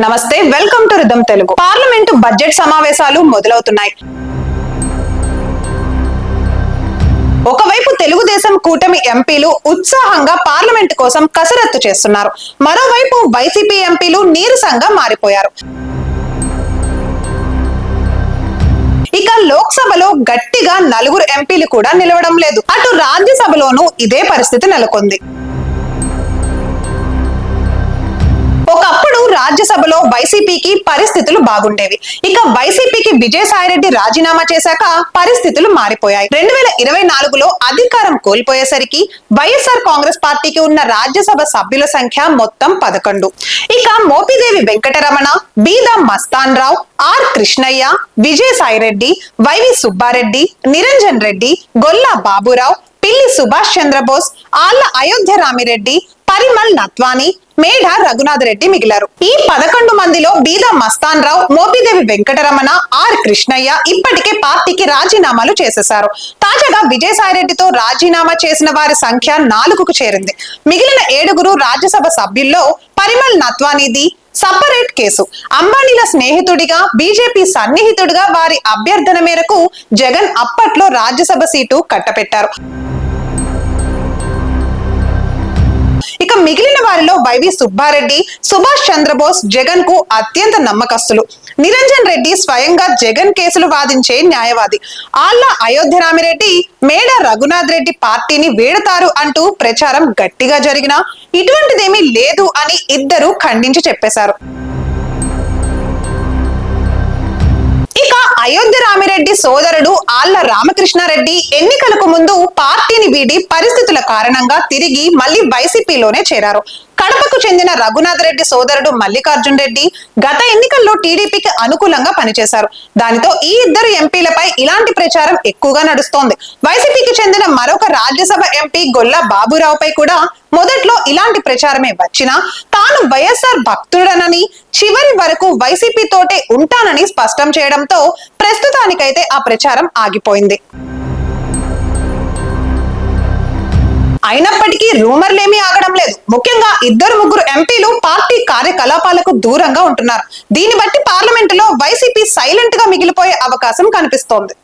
నమస్తే welcome to rhythm Telugu. Parliament budget సమావేశాలు మొదలవుతున్నాయి. ఒకవైపు తెలుగుదేశం కూటమి ఎంపీలు ఉత్సాహంగా పార్లమెంట్ కోసం కసరత్తు చేస్తున్నారు. మరోవైపు వైసీపీ ఎంపీలు నీరసంగా మారిపోయారు. ఇక లోక్సభలో గట్టిగా నలుగురు ఎంపీలు కూడా నిలవడం లేదు. అటు రాజ్యసభలోనూ ఇదే పరిస్థితి నెలకొంది. రాజ్యసభలో వైసీపీకి పరిస్థితులు బాగుండేవి. ఇక వైసీపీకి విజయసాయిరెడ్డి రాజీనామా చేశాక పరిస్థితులు మారిపోయాయి. రెండు వేల ఇరవై నాలుగులో అధికారం కోల్పోయేసరికి వైఎస్ఆర్ కాంగ్రెస్ పార్టీకి ఉన్న రాజ్యసభ సభ్యుల సంఖ్య మొత్తం పదకొండు. ఇక మోపిదేవి వెంకటరమణ బీదా మస్తాన్ రావు ఆర్ కృష్ణయ్య విజయసాయిరెడ్డి వైవి సుబ్బారెడ్డి నిరంజన్ రెడ్డి గొల్లా బాబురావు పిల్లి సుభాష్ చంద్రబోస్ ఆళ్ళ అయోధ్య రామిరెడ్డి పరిమల్ నత్వాని మేఢ రఘునాథ్ రెడ్డి మిగిలారు. ఈ పదకొండు మందిలో బీదా మస్తాన్ రావు మోపిదేవి వెంకటరమణ ఆర్ కృష్ణయ్య ఇప్పటికే పార్టీకి రాజీనామాలు చేసేశారు. తాజాగా విజయసాయిరెడ్డితో రాజీనామా చేసిన వారి సంఖ్య నాలుగుకు చేరింది. మిగిలిన ఏడుగురు రాజ్యసభ సభ్యుల్లో పరిమల్ నత్వానిది సపరేట్ కేసు. అంబానీల స్నేహితుడిగా బీజేపీ సన్నిహితుడిగా వారి అభ్యర్థన మేరకు జగన్ అప్పట్లో రాజ్యసభ సీటు కట్టపెట్టారు. ఇక మిగిలిన వారిలో వైవి సుబ్బారెడ్డి సుభాష్ చంద్రబోస్ జగన్కు అత్యంత నమ్మకస్తులు. నిరంజన్ రెడ్డి స్వయంగా జగన్ కేసులు వాదించే న్యాయవాది. ఆళ్ళ అయోధ్య రామిరెడ్డి మేడ రఘునాథ్ రెడ్డి పార్టీని వీడతారు అంటూ ప్రచారం గట్టిగా జరిగినా ఇటువంటిదేమీ లేదు అని ఇద్దరు ఖండించి చెప్పేశారు. అయోధ్య రామిరెడ్డి సోదరుడు ఆళ్ళ రామకృష్ణారెడ్డి ఎన్నికలకు ముందు పార్టీని వీడి పరిస్థితుల కారణంగా తిరిగి మళ్ళీ వైసీపీలోనే చేరారు. కడపకు చెందిన రఘునాథ్ రెడ్డి సోదరుడు మల్లికార్జున్ రెడ్డి గత ఎన్నికల్లో టీడీపీకి అనుకూలంగా పనిచేశారు. దానితో ఈ ఇద్దరు ఎంపీలపై ఇలాంటి ప్రచారం ఎక్కువగా నడుస్తోంది. వైసీపీకి చెందిన మరొక రాజ్యసభ ఎంపీ గొల్ల బాబురావుపై కూడా మొదట్లో ఇలాంటి ప్రచారమే వచ్చినా తాను వైఎస్ఆర్ భక్తుడనని చివరి వరకు వైసీపీ తోటే ఉంటానని స్పష్టం చేయడంతో ప్రస్తుతానికైతే ఆ ప్రచారం ఆగిపోయింది. అయినప్పటికీ రూమర్లేమీ ఆగడం ముఖ్యంగా ఇద్దరు ముగ్గురు ఎంపీలు పార్టీ కార్యకలాపాలకు దూరంగా ఉంటున్నారు. దీన్ని బట్టి పార్లమెంటులో వైసీపీ సైలెంట్గా మిగిలిపోయే అవకాశం కనిపిస్తోంది.